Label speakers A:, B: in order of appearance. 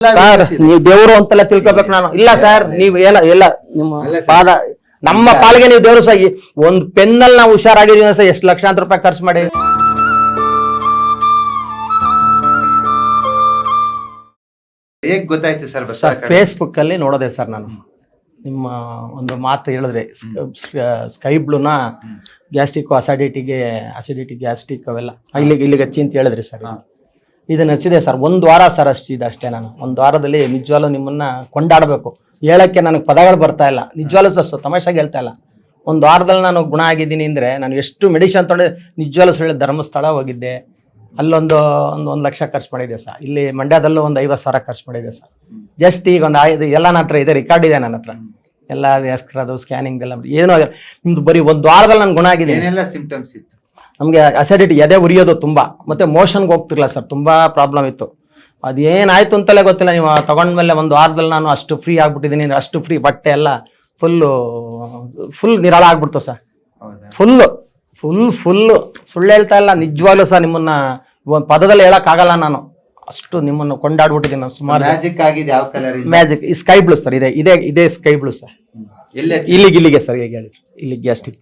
A: Sir ನೀವು ದೇವರು ಅಂತೆಲ್ಲ ತಿಳ್ಕೊಬೇಕು ನಾನು. ಇಲ್ಲ ಸರ್ ನೀವು ಎಲ್ಲ ಎಲ್ಲ ನಿಮ್ಮ ಪಾದ ನಮ್ಮ ಪಾಲಿಗೆ ನೀವು ದೇವರು ಸಹ ಒಂದ್ ಒಂದ್ ಪೆನ್ನಲ್ಲಿ ನಾವು ಹುಷಾರಾಗಿದ್ದೀವಿ ಸರ್ ಎಷ್ಟು ಲಕ್ಷಾಂತರ ರೂಪಾಯಿ ಖರ್ಚು ಮಾಡಿ.
B: ಹೇಗ್ ಗೊತ್ತಾಯ್ತು ಸರ್ ಬಸ್
A: ಸರ್ ಫೇಸ್ಬುಕ್ ಅಲ್ಲಿ ನೋಡೋದೆ ಸರ್ ನಾನು. ನಿಮ್ಮ ಒಂದು ಮಾತು ಹೇಳಿದ್ರೆ ಸ್ಕೈ ಬ್ಲೂನ ಗ್ಯಾಸ್ಟ್ರಿಕ್ ಅಸಿಡಿಟಿಗೆ ಅಸಿಡಿಟಿ ಗ್ಯಾಸ್ಟ್ರಿಕ್ ಅವೆಲ್ಲ. ಇಲ್ಲಿಗೆ ಇಲ್ಲಿಗೆ ಹಚ್ಚಿ ಅಂತ ಹೇಳಿದ್ರಿ ಸರ್ ಇದನ್ನ ನಡೆಸಿದೆ ಸರ್. ಒಂದು ವಾರ ಸರ್ ಅಷ್ಟು ಇದು ಅಷ್ಟೇ ನಾನು. ಒಂದು ವಾರದಲ್ಲಿ ನಿಜವಾಗ್ಲೂ ನಿಮ್ಮನ್ನ ಕೊಂಡಾಡಬೇಕು. ಹೇಳಕ್ಕೆ ನನಗೆ ಪದಗಳು ಬರ್ತಾ ಇಲ್ಲ. ನಿಜವಾಗ್ಲೂ ಸರ್ ತಮಾಷೆಗೆ ಹೇಳ್ತಾ ಇಲ್ಲ. ಒಂದು ವಾರದಲ್ಲಿ ನಾನು ಗುಣ ಆಗಿದ್ದೀನಿ ಅಂದರೆ ನಾನು ಎಷ್ಟು ಮೆಡಿಸಿನ್ ತೊಗೊಂಡೆ, ನಿಜವಾಗ್ಲೂ ಸುಳ್ಳು ಧರ್ಮಸ್ಥಳ ಹೋಗಿದ್ದೆ. ಅಲ್ಲೊಂದು, ಒಂದು ಒಂದು ಲಕ್ಷ ಖರ್ಚು ಮಾಡಿದ್ದೆ ಸರ್. ಇಲ್ಲಿ ಮಂಡ್ಯದಲ್ಲೂ ಒಂದು ಐವತ್ತು ಸಾವಿರ ಖರ್ಚು ಮಾಡಿದ್ದೆ ಸರ್. ಜಸ್ಟ್ ಈಗ ಒಂದು ಐದು ಎಲ್ಲ ನನ್ನ ಹತ್ರ ಇದೆ ರೆಕಾರ್ಡ್ ಇದೆ ನನ್ನ ಹತ್ರ. ಎಲ್ಲ ಅದು ಸ್ಕ್ಯಾನಿಂಗ್ ಎಲ್ಲ, ಏನೋ ಆಗಿಲ್ಲ. ನಿಮ್ದು ಬರೀ ಒಂದು ವಾರದಲ್ಲಿ ನಾನು ಗುಣ ಆಗಿದೆ.
B: ಏನೆಲ್ಲ ಸಿಂಪ್ಟಮ್ಸ್ ಇತ್ತು?
A: ನಮಗೆ ಅಸಿಡಿಟಿ ಎದೆ ಉರಿಯೋದು ತುಂಬ. ಮತ್ತೆ ಮೋಷನ್ಗೆ ಹೋಗ್ತಿರ್ಲಿಲ್ಲ ಸರ್ ತುಂಬ ಪ್ರಾಬ್ಲಮ್ ಇತ್ತು. ಅದೇನಾಯ್ತು ಅಂತಲೇ ಗೊತ್ತಿಲ್ಲ ನೀವು ತಗೊಂಡ್ಮೇಲೆ ಒಂದು ವಾರದಲ್ಲಿ ನಾನು ಅಷ್ಟು ಫ್ರೀ ಆಗ್ಬಿಟ್ಟಿದ್ದೀನಿ ಅಂದರೆ ಅಷ್ಟು ಫ್ರೀ ಬಟ್ಟೆ ಎಲ್ಲ ಫುಲ್ಲು ಫುಲ್ ನಿರಾಳ ಆಗ್ಬಿಡ್ತು ಸರ್ ಫುಲ್ಲು ಫುಲ್ ಫುಲ್ಲು ಸುಳ್ಳು ಹೇಳ್ತಾ ಇಲ್ಲ ನಿಜವಾಗ್ಲೂ ಸರ್ ನಿಮ್ಮನ್ನ ಒಂದು ಪದದಲ್ಲಿ ಹೇಳೋಕ್ಕಾಗಲ್ಲ ನಾನು. ಅಷ್ಟು ನಿಮ್ಮನ್ನು ಕೊಂಡಾಡ್ಬಿಟ್ಟಿದ್ದೀನಿ ನಾನು ಸುಮಾರು
B: ಮ್ಯಾಜಿಕ್ ಆಗಿದೆ ಯಾವ ಕಲರ್
A: ಮ್ಯಾಜಿಕ್ ಈ ಸ್ಕೈ ಬ್ಲೂ ಸರ್ ಇದೆ ಇದೇ ಇದೇ ಸ್ಕೈ ಬ್ಲೂ ಸರ್ ಇಲ್ಲಿಗೆ ಇಲ್ಲಿಗೆ ಸರ್ ಈಗ ಹೇಳಿದ್ರು ಇಲ್ಲಿಗೆ ಗ್ಯಾಸ್ಟಿಕ್